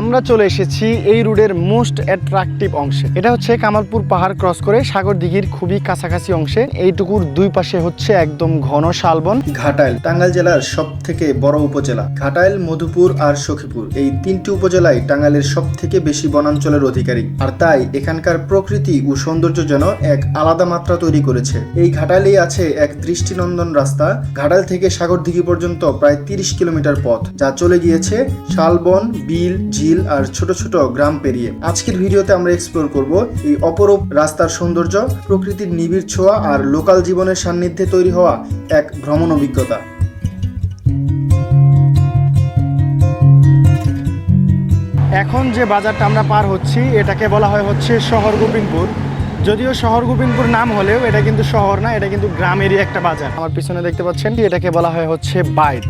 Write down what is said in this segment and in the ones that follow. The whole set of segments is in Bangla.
আমরা চলে এসেছি এই রোডের মোস্ট অ্যাট্রাকটিভ অংশে। এটা হচ্ছে কামালপুর পাহাড় ক্রস করে সাগর দিঘির খুবই কাছাকাছি অংশে। এইটুকুর দুই পাশে হচ্ছে একদম ঘন শালবন। ঘাটাইল, টাঙ্গাইল জেলার সব থেকে বড় উপজেলা। ঘাটাইল, মধুপুর আর সখীপুর। এই তিনটি উপজেলায় টাঙ্গাইলের সব থেকে বেশি বনাঞ্চলের অধিকারী। আর তাই এখানকার প্রকৃতি ও সৌন্দর্য যেন এক আলাদা মাত্রা তৈরি করেছে। এই ঘাটাইলেই আছে এক দৃষ্টিনন্দন রাস্তা। ঘাটাইল থেকে সাগর দিঘি পর্যন্ত প্রায় তিরিশ কিলোমিটার পথ, যা চলে গিয়েছে শালবন, বিল ঝিল আর ছোট ছোট গ্রাম পেরিয়ে। আজকের ভিডিওতে আমরা এক্সপ্লোর করব এই অপরূপ রাস্তার সৌন্দর্য, প্রকৃতির নিবিড় ছোঁয়া আর লোকাল জীবনের সান্নিধ্যে তৈরি হওয়া এক ভ্রমণ অভিজ্ঞতা। এখন যে বাজারটা আমরা পার হচ্ছি, এটাকে বলা হয় হচ্ছে শহর গোবিন্দপুর। যদিও শহর গোবিন্দপুর নাম হলেও এটা কিন্তু শহর না, এটা কিন্তু গ্রামেরই একটা বাজার। আমার পিছনে দেখতে পাচ্ছেন এটাকে বলা হয় হচ্ছে বাইর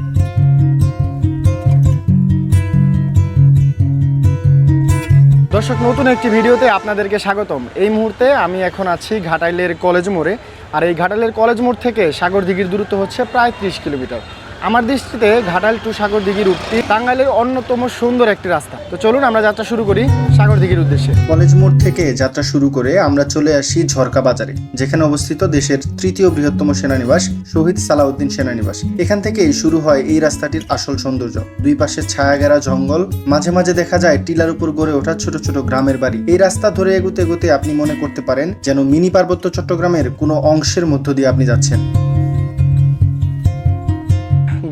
দর্শক, নতুন একটি ভিডিওতে আপনাদেরকে স্বাগতম। এই মুহূর্তে আমি এখন আছি ঘাটাইলের কলেজ মোড়ে। আর এই ঘাটাইলের কলেজ মোড় থেকে সাগর দিঘির দূরত্ব হচ্ছে প্রায় ত্রিশ কিলোমিটার। আমার দৃষ্টিতে ঘাটাল টু সাগর দিঘির উক্তি টাঙ্গাইলের অন্যতম সুন্দর একটি রাস্তা। তো চলুন আমরা যাত্রা শুরু করি সাগর দিঘির উদ্দেশ্যে। কলেজ মোড় থেকে যাত্রা শুরু করে আমরা চলে আসি ঝরকা বাজারে, যেখানে অবস্থিত দেশের তৃতীয় বৃহত্তম সেনানিবাস শহীদ সালাউদ্দিন সেনানিবাস। এখান থেকেই শুরু হয় এই রাস্তাটির আসল সৌন্দর্য। দুই পাশে ছায়াগেরা জঙ্গল, মাঝে মাঝে দেখা যায় টিলার উপর গড়ে ওঠা ছোট ছোট গ্রামের বাড়ি। এই রাস্তা ধরে এগুতে এগুতে আপনি মনে করতে পারেন যেন মিনি পার্বত্য চট্টগ্রামের কোনো অংশের মধ্য দিয়ে আপনি যাচ্ছেন।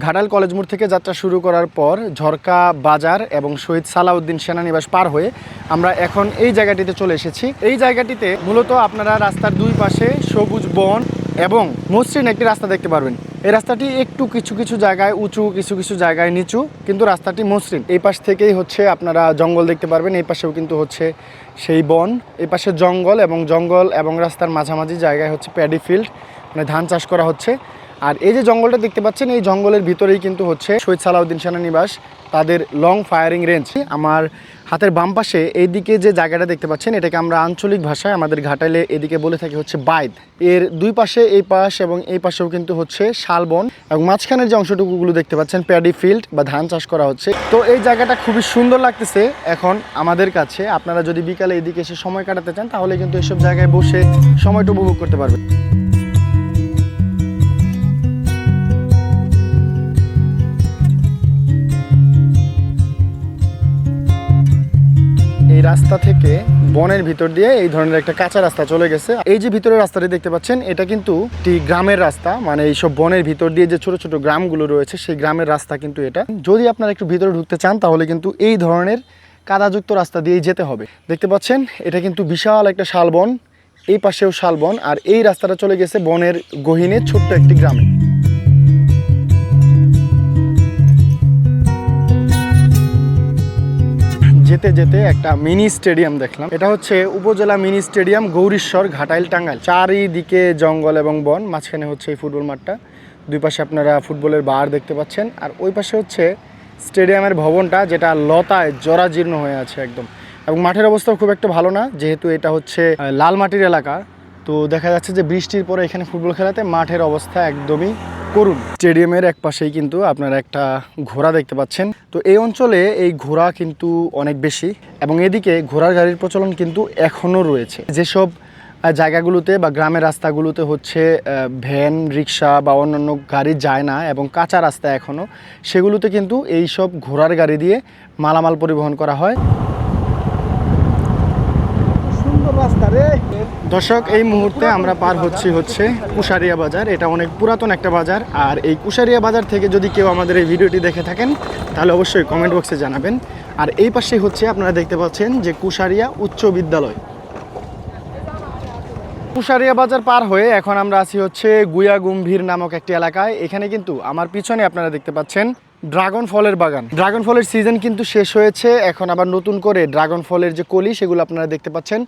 ঘাটাল কলেজ মোড় থেকে যাত্রা শুরু করার পর ঝরকা বাজার এবং শহীদ সালাউদ্দিন সেনানিবাস পার হয়ে আমরা এখন এই জায়গাটিতে চলে এসেছি। এই জায়গাটিতে মূলত আপনারা রাস্তার দুই পাশে সবুজ বন এবং মসৃণ একটি রাস্তা দেখতে পারবেন। এই রাস্তাটি একটু কিছু কিছু জায়গায় উঁচু, কিছু কিছু জায়গায় নিচু, কিন্তু রাস্তাটি মসৃণ। এই পাশ থেকেই হচ্ছে আপনারা জঙ্গল দেখতে পারবেন, এই পাশেও কিন্তু হচ্ছে সেই বন। এই পাশে জঙ্গল এবং জঙ্গল এবং রাস্তার মাঝামাঝি জায়গায় হচ্ছে প্যাডি ফিল্ড মানে ধান চাষ করা হচ্ছে। আর এই যে জঙ্গলটা দেখতে পাচ্ছেন, এই জঙ্গলের ভিতরেই কিন্তু হচ্ছে শহীদ সালাউদ্দিন সেনানিবাস, তাদের লং ফায়ারিং রেঞ্জ আমার হাতের বাম পাশে এইদিকে যে জায়গাটা দেখতে পাচ্ছেন, এটাকে আমরা আঞ্চলিক ভাষায় আমাদের ঘাটাইলে এদিকে বলে থাকি হচ্ছে বাইদ। এর দুই পাশে এই পাশ এবং এই পাশেও কিন্তু হচ্ছে শালবন এবং মাঝখানের যে অংশটুকুগুলো দেখতে পাচ্ছেন, প্যাডি ফিল্ড বা ধান চাষ করা হচ্ছে। তো এই জায়গাটা খুবই সুন্দর লাগতেছে এখন আমাদের কাছে। আপনারা যদি বিকালে এদিকে এসে সময় কাটাতে চান, তাহলে কিন্তু এসব জায়গায় বসে সময়টা উপভোগ করতে পারবেন। রাস্তা থেকে বনের ভিতর দিয়ে এই ধরনের একটা কাঁচা রাস্তা চলে গেছে। এই যে ভিতরের রাস্তাটি দেখতে পাচ্ছেন, এটা কিন্তু একটি গ্রামের রাস্তা মানে এইসব বনের ভিতর দিয়ে যে ছোট ছোট গ্রামগুলো রয়েছে, সেই গ্রামের রাস্তা কিন্তু এটা। যদি আপনারা একটু ভিতরে ঢুকতে চান, তাহলে কিন্তু এই ধরনের কাদাযুক্ত রাস্তা দিয়েই যেতে হবে। দেখতে পাচ্ছেন, এটা কিন্তু বিশাল একটা শালবন, এই পাশেও শালবন, আর এই রাস্তাটা চলে গেছে বনের গহীনে ছোট্ট একটি গ্রামে। যেতে যেতে একটা মিনি স্টেডিয়াম দেখলাম। এটা হচ্ছে উপজেলা মিনি স্টেডিয়াম গৌরীশ্বর ঘাটাইল টাঙ্গাইল। চারিদিকে জঙ্গল এবং বন, মাঝখানে হচ্ছে এই ফুটবল মাঠটা। দুই পাশে আপনারা ফুটবলের বার দেখতে পাচ্ছেন। আর ওই পাশে হচ্ছে স্টেডিয়ামের ভবনটা, যেটা লতায় জরাজীর্ণ হয়ে আছে একদম। এবং মাঠের অবস্থাও খুব একটা ভালো না, যেহেতু এটা হচ্ছে লাল মাটির এলাকা। তো দেখা যাচ্ছে যে বৃষ্টির পরে এখানে ফুটবল খেলাতে মাঠের অবস্থা একদমই করুন স্টেডিয়ামের এক পাশেই কিন্তু আপনারা একটা ঘোড়া দেখতে পাচ্ছেন। তো এই অঞ্চলে এই ঘোড়া কিন্তু অনেক বেশি এবং এদিকে ঘোড়ার গাড়ির প্রচলন কিন্তু এখনও রয়েছে। যেসব জায়গাগুলোতে বা গ্রামের রাস্তাগুলোতে হচ্ছে ভ্যান, রিক্সা বা অন্যান্য গাড়ি যায় না এবং কাঁচা রাস্তা এখনও সেগুলোতে কিন্তু এই সব ঘোড়ার গাড়ি দিয়ে মালামাল পরিবহন করা হয়। দর্শক, এই মুহূর্তে আমরা পার হচ্ছি হচ্ছে কুশারিয়া বাজার। এটা অনেক পুরাতন একটা বাজার। আর এই কুশারিয়া বাজার থেকে যদি কেউ আমাদের এই ভিডিওটি দেখে থাকেন, তাহলে অবশ্যই কমেন্ট বক্সে জানাবেন। আর এই পাশে হচ্ছে আপনারা দেখতে পাচ্ছেন যে কুশারিয়া উচ্চ বিদ্যালয়। কুশারিয়া বাজার পার হয়ে এখন আমরা আছি হচ্ছে গুয়া গম্ভীর নামক একটি এলাকায়। এখানে কিন্তু আমার পিছনে আপনারা দেখতে পাচ্ছেন ড্রাগন ফলের বাগান। ড্রাগন ফলের সিজন কিন্তু শেষ হয়েছে, এখন আবার নতুন করে ড্রাগন ফলের যে কলি, সেগুলো আপনারা দেখতে পাচ্ছেন।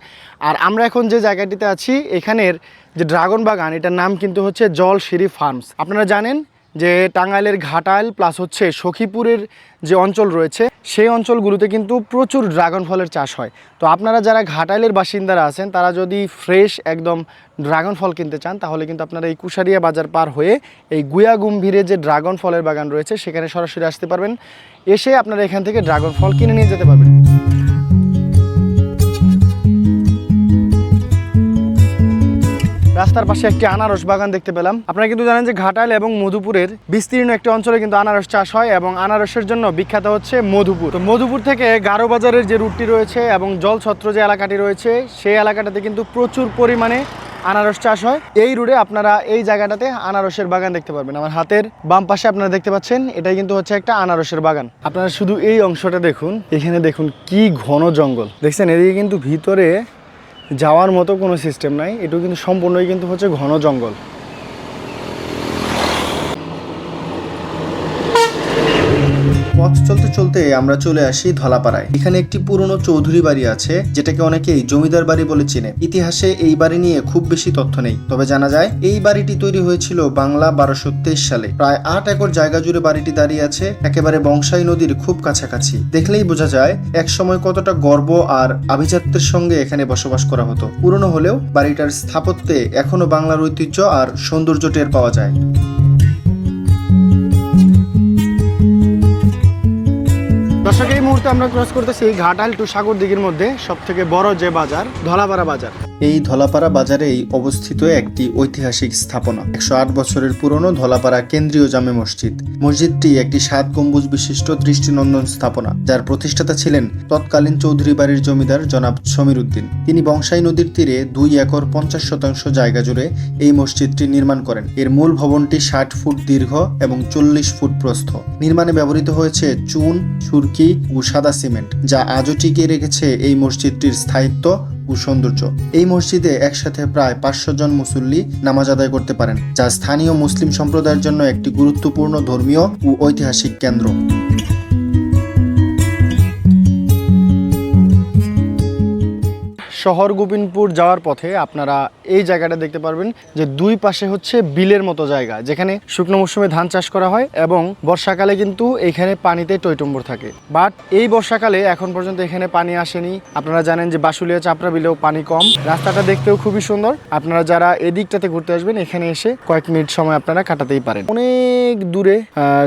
আর আমরা এখন যে জায়গাটিতে আছি, এখানের যে ড্রাগন বাগান, এটার নাম কিন্তু হচ্ছে জল সিঁড়ি ফার্মস। আপনারা জানেন যে টাঙ্গাইলের ঘাটাইল প্লাস হচ্ছে সখীপুরের যে অঞ্চল রয়েছে, সেই অঞ্চলগুলোতে কিন্তু প্রচুর ড্রাগন ফলের চাষ হয়। তো আপনারা যারা ঘাটাইলের বাসিন্দারা আছেন, তারা যদি ফ্রেশ একদম ড্রাগন ফল কিনতে চান, তাহলে কিন্তু আপনারা এই কুশারিয়া বাজার পার হয়ে এই গুয়া গম্ভীরে যে ড্রাগন ফলের বাগান রয়েছে, সেখানে সরাসরি আসতে পারবেন। এসে আপনারা এখান থেকে ড্রাগন ফল কিনে নিয়ে যেতে পারবেন। রাস্তার পাশে একটি আনারস বাগান দেখতে পেলাম। আপনারা কিন্তু জানেন যে ঘাটাইল এবং মধুপুরের বিস্তীর্ণ একটি অঞ্চলে কিন্তু আনারস চাষ হয় এবং আনারসের জন্য বিখ্যাত হচ্ছে মধুপুর। তো মধুপুর থেকে গারো বাজারের যে রুটটি রয়েছে এবং জলছত্র যে এলাকাটি রয়েছে, সেই এলাকাটাতে কিন্তু প্রচুর পরিমাণে আনারস চাষ হয়। এই রুটে আপনারা এই জায়গাটাতে আনারসের বাগান দেখতে পারবেন। আমার হাতের বাম পাশে আপনারা দেখতে পাচ্ছেন, এটাই কিন্তু হচ্ছে একটা আনারসের বাগান। আপনারা শুধু এই অংশটা দেখুন, এখানে দেখুন কি ঘন জঙ্গল। দেখছেন, এদিকে কিন্তু ভিতরে যাওয়ার মতো কোনো সিস্টেম নাই। এটু কিন্তু সম্পূর্ণই কিন্তু হচ্ছে ঘন জঙ্গল। পথ চলতে চলতে আমরা চলে আসি ধলাপাড়ায়। এখানে একটি পুরনো চৌধুরী বাড়ি আছে, যেটাকে অনেকেই জমিদার বাড়ি বলে চেনে। ইতিহাসে এই বাড়ি নিয়ে খুব বেশি তথ্য নেই। তবে জানা যায়, এই বাড়িটি তৈরি হয়েছিল বাংলা বারোশো সালে। প্রায় আট একর জায়গা জুড়ে বাড়িটি দাঁড়িয়ে আছে, একেবারে বংশাই নদীর খুব কাছাকাছি। দেখলেই বোঝা যায় এক সময় কতটা গর্ব আর আভিজাত্যের সঙ্গে এখানে বসবাস করা হতো। পুরনো হলেও বাড়িটার স্থাপত্যে এখনও বাংলার ঐতিহ্য আর সৌন্দর্য টের পাওয়া যায়। দর্শক, এই মুহূর্তে আমরা ক্রস করতেছি ঘাটাল টু সাগর দিঘির মধ্যে সব থেকে বড় যে বাজার ধলাপাড়া বাজার। এই ধলাপাড়া বাজারেই অবস্থিত একটি ঐতিহাসিক স্থাপনা। একশো আট বছরের পুরনো ধলাপাড়া কেন্দ্রীয় জামে মসজিদ। মসজিদটি একটি সাত গম্বুজ বিশিষ্ট দৃষ্টিনন্দন স্থাপনা, যার প্রতিষ্ঠাতা ছিলেন তৎকালীন চৌধুরী বাড়ির জমিদার জনাব সমীর উদ্দিন। তিনি বংশাই নদীর তীরে দুই একর পঞ্চাশ শতাংশ জায়গা জুড়ে এই মসজিদটি নির্মাণ করেন। এর মূল ভবনটি ষাট ফুট দীর্ঘ এবং চল্লিশ ফুট প্রস্থ। নির্মাণে ব্যবহৃত হয়েছে চুন, সুরকি ও সাদা সিমেন্ট, যা আজও টিকিয়ে রেখেছে এই মসজিদটির স্থায়িত্ব ও সৌন্দর্য। এই মসজিদে একসাথে প্রায় পাঁচশো জন মুসল্লি নামাজ আদায় করতে পারেন, যা স্থানীয় মুসলিম সম্প্রদায়ের জন্য একটি গুরুত্বপূর্ণ ধর্মীয় ও ঐতিহাসিক কেন্দ্র। শহর গোবিন্দপুর যাওয়ার পথে আপনারা এই জায়গাটা দেখতে পারবেন যে দুই পাশে হচ্ছে বিলের মতো জায়গা, যেখানে শুকনো মৌসুমে ধান চাষ করা হয় এবং বর্ষাকালে কিন্তু এখানে পানিতে টইটম্বর থাকে। বাট এই বর্ষাকালে এখন পর্যন্ত এখানে পানি আসেনি। আপনারা জানেন যে বাসুলিয়া চাপড়া বিলেও পানি কম। রাস্তাটা দেখতেও খুবই সুন্দর। আপনারা যারা এদিকটাতে ঘুরতে আসবেন, এখানে এসে কয়েক মিনিট সময় আপনারা কাটাতেই পারেন। অনেক দূরে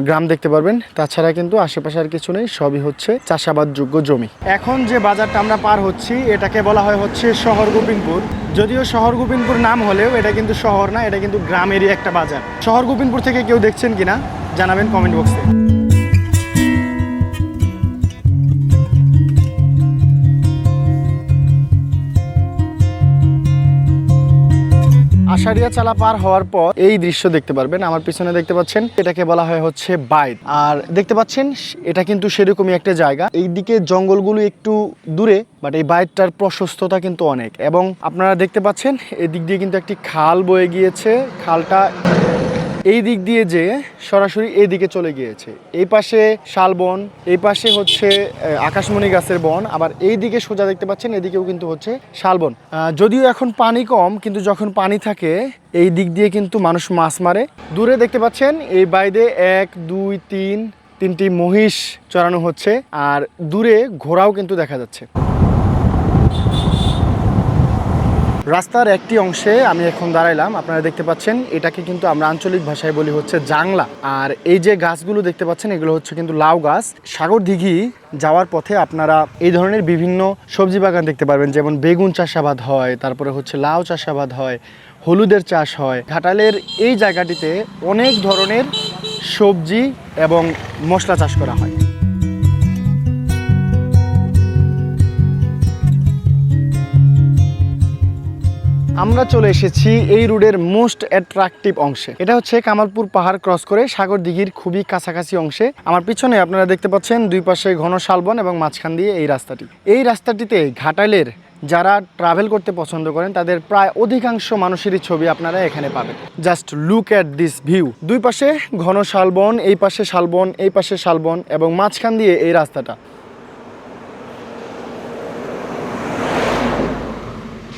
গ্রাম দেখতে পারবেন। তাছাড়া কিন্তু আশেপাশে আর কিছু নেই, সবই হচ্ছে চাষাবাদযোগ্য জমি। এখন যে বাজারটা আমরা পার হচ্ছি, এটাকে বলা হয় হচ্ছে শহর গোবিন্দপুর। যদিও শহর গোবিন্দপুর নাম হলেও এটা কিন্তু শহর না, এটা কিন্তু গ্রামেরই একটা বাজার। শহর গোবিন্দপুর থেকে কেউ দেখছেন কিনা জানাবেন কমেন্ট বক্সে। আষাঢ়িয়া চালা পার হওয়ার পর এই দৃশ্য দেখতে পারবেন। আমার পিছনে দেখতে পাচ্ছেন, এটাকে বলা হয় হচ্ছে বাইট আর দেখতে পাচ্ছেন, এটা কিন্তু সেরকমই একটা জায়গা। এই দিকে জঙ্গলগুলো একটু দূরে বাট এই বাইটটার প্রশস্ততা কিন্তু অনেক। এবং আপনারা দেখতে পাচ্ছেন, এদিক দিয়ে কিন্তু একটি খাল বয়ে গিয়েছে। খালটা এই দিক দিয়ে যে সরাসরি এই দিকে চলে গিয়েছে। এই পাশে শালবন এই পাশে হচ্ছে আকাশমণি গাছের বন, আবার এই দিকে সোজা দেখতে পাচ্ছেন, এদিকেও কিন্তু হচ্ছে শালবন যদিও এখন পানি কম, কিন্তু যখন পানি থাকে, এই দিক দিয়ে কিন্তু মানুষ মাছ মারে। দূরে দেখতে পাচ্ছেন, এই বাইরে এক, দুই, তিন, তিনটি মহিষ চড়ানো হচ্ছে, আর দূরে ঘোড়াও কিন্তু দেখা যাচ্ছে। রাস্তার একটি অংশে আমি এখন দাঁড়াইলাম। আপনারা দেখতে পাচ্ছেন, এটাকে কিন্তু আমরা আঞ্চলিক ভাষায় বলি হচ্ছে জাংলা। আর এই যে গাছগুলো দেখতে পাচ্ছেন, এগুলো হচ্ছে কিন্তু লাউ গাছ। সাগর দিঘি যাওয়ার পথে আপনারা এই ধরনের বিভিন্ন সবজি বাগান দেখতে পারবেন, যেমন বেগুন চাষাবাদ হয়, তারপরে হচ্ছে লাউ চাষাবাদ হয়, হলুদের চাষ হয়। ঘাটালের এই জায়গাটিতে অনেক ধরনের সবজি এবং মশলা চাষ করা হয়। আমরা চলে এসেছি এই রোডের মোস্ট অ্যাট্রাকটিভ অংশে। এটা হচ্ছে কামালপুর পাহাড় ক্রস করে সাগর দিঘির খুবই কাছাকাছি অংশে। আমার পিছনে আপনারা দেখতে পাচ্ছেন দুই পাশে ঘন শালবন এবং মাঝখান দিয়ে এই রাস্তাটি। এই রাস্তাটিতে ঘাটাইলের যারা ট্রাভেল করতে পছন্দ করেন, তাদের প্রায় অধিকাংশ মানুষেরই ছবি আপনারা এখানে পাবেন। Just look at this view দুই পাশে ঘন শালবন, এই পাশে শালবন, এই পাশে শালবন এবং মাঝখান দিয়ে এই রাস্তাটা।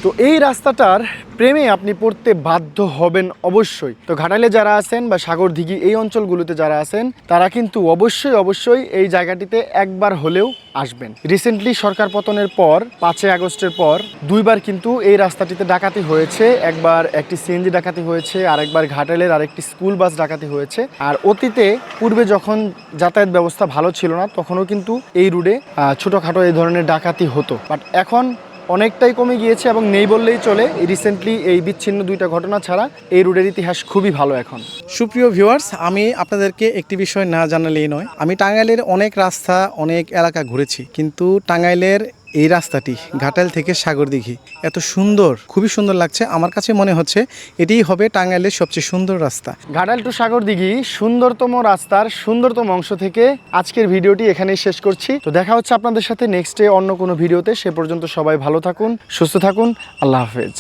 তো এই রাস্তাটার প্রেমে আপনি পড়তে বাধ্য হবেন অবশ্যই। তো ঘাটালে যারা আছেন বা সাগর দিঘি এই অঞ্চলগুলোতে যারা আছেন তারা কিন্তু অবশ্যই অবশ্যই এই জায়গাটিতে একবার হলেও আসবেন। রিসেন্টলি সরকার পতনের পর পাঁচই আগস্টের পর দুইবার কিন্তু এই রাস্তাটিতে ডাকাতি হয়েছে। একবার একটি সিএনজি ডাকাতি হয়েছে আরেকবার ঘাটালের আরেকটি স্কুল বাস ডাকাতি হয়েছে। আর অতীতে পূর্বে যখন যাতায়াত ব্যবস্থা ভালো ছিল না তখনও কিন্তু এই আহ, ছোটোখাটো এই ধরনের ডাকাতি হতো। বাট এখন অনেকটাই কমে গিয়েছে এবং নেই বললেই চলে। রিসেন্টলি এই বিচ্ছিন্ন দুইটা ঘটনা ছাড়া এই রোডের ইতিহাস খুবই ভালো এখন। সুপ্রিয় ভিউয়ার্স আমি আপনাদেরকে একটি বিষয় না জানালেই নয়। আমি টাঙ্গাইলের অনেক রাস্তা, অনেক এলাকা ঘুরেছি। কিন্তু টাঙ্গাইলের এই রাস্তাটি ঘাটাল থেকে সাগরদিঘি। এত সুন্দর, খুবই সুন্দর লাগছে। আমার কাছে মনে হচ্ছে এটিই হবে টাঙ্গাইলের সবচেয়ে সুন্দর রাস্তা। ঘাটাল টু সাগর দিঘি সুন্দরতম রাস্তার সুন্দরতম অংশ থেকে আজকের ভিডিওটি এখানেই শেষ করছি। তো দেখা হচ্ছে আপনাদের সাথে নেক্সট ডে অন্য কোনো ভিডিওতে। সে পর্যন্ত সবাই ভালো থাকুন, সুস্থ থাকুন। আল্লাহ হাফেজ।